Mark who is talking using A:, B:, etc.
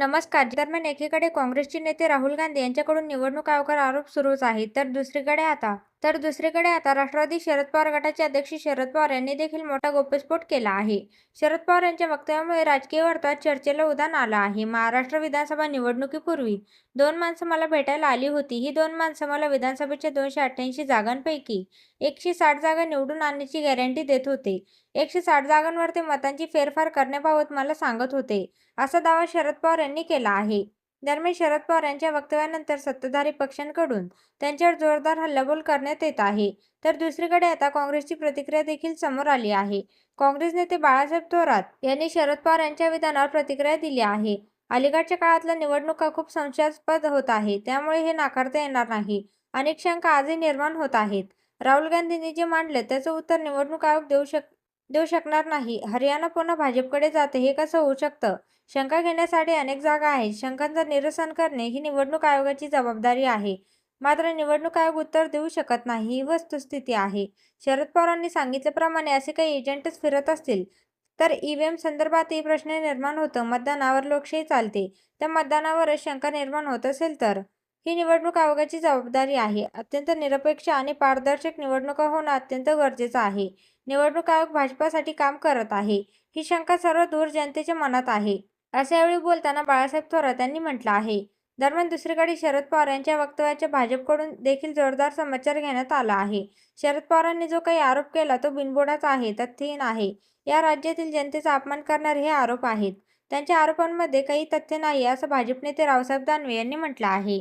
A: नमस्कार. दरम्यान एकीकडे काँग्रेसचे नेते राहुल गांधी यांच्याकडून निवडणूक आयोगावर आरोप सुरूच आहेत. तर दुसरीकडे आता तर दुसरीकडे आता राष्ट्रवादी शरद पवार गटाचे अध्यक्ष शरद पवार यांनी देखील मोठा गोप्यस्फोट केला आहे. शरद पवार यांच्या वक्तव्यामुळे राजकीय वर्तुळात चर्चेला उधाण आलं आहे. महाराष्ट्र विधानसभा निवडणुकीपूर्वी दोन माणसं मला भेटायला आली होती. ही दोन माणसं मला विधानसभेच्या दोनशे अठ्ठ्याऐंशी जागांपैकी एकशे साठ जागा निवडून आणण्याची गॅरंटी देत होते. एकशे साठ जागांवर ते मतांची फेरफार करण्याबाबत मला सांगत होते, असा दावा शरद पवार यांनी केला आहे. दरम्यान शरद पवार यांच्या वक्तव्यानंतर सत्ताधारी पक्षांकडून त्यांच्यावर जोरदार हल्लाबोल करण्यात येत आहे. तर दुसरीकडे आता काँग्रेसची प्रतिक्रिया देखील समोर आली आहे. काँग्रेस नेते बाळासाहेब थोरात यांनी शरद पवार यांच्या विधानावर प्रतिक्रिया दिली आहे. अलीकडच्या काळातल्या निवडणुका खूप संशयास्पद होत आहे त्यामुळे हे नाकारता येणार नाही. अनेक शंका आजही निर्माण होत आहेत. राहुल गांधींनी जे मांडलं त्याचं उत्तर निवडणूक आयोग देऊ शक देऊ शकणार नाही. हरियाणा पुन्हा भाजपकडे जाते हे कसं होऊ शकतं? शंका घेण्यासाठी अनेक जागा आहेत. शंकांचं निरसन करणे ही निवडणूक आयोगाची जबाबदारी आहे. मात्र निवडणूक आयोग उत्तर देऊ शकत नाही ही वस्तुस्थिती आहे. शरद पवारांनी सांगितल्याप्रमाणे असे काही एजंटच फिरत असतील तर ईव्हीएम संदर्भातही प्रश्न निर्माण होतो. मतदानावर लोकशाही चालते. त्या मतदानावरच शंका निर्माण होत असेल तर ही निवडणूक आयोगाची जबाबदारी आहे. अत्यंत निरपेक्ष आणि पारदर्शक निवडणुका होणं अत्यंत गरजेचं आहे. निवडणूक आयोग भाजपासाठी काम करत आहे, ही शंका सर्व दूर जनतेच्या मनात आहे. असं यावेळी बोलताना बाळासाहेब थोरात यांनी म्हटलं आहे. दरम्यान दुसरीकडे शरद पवार यांच्या वक्तव्याच्या भाजपकडून देखील जोरदार समाचार घेण्यात आला आहे. शरद पवारांनी जो काही आरोप केला तो बिनबोडाचा आहे, तथ्यहीन आहे. या राज्यातील जनतेचा अपमान करणारे हे आरोप आहेत. त्यांच्या आरोपांमध्ये काही तथ्य नाही असं भाजप नेते रावसाहेब दानवे यांनी म्हटलं आहे.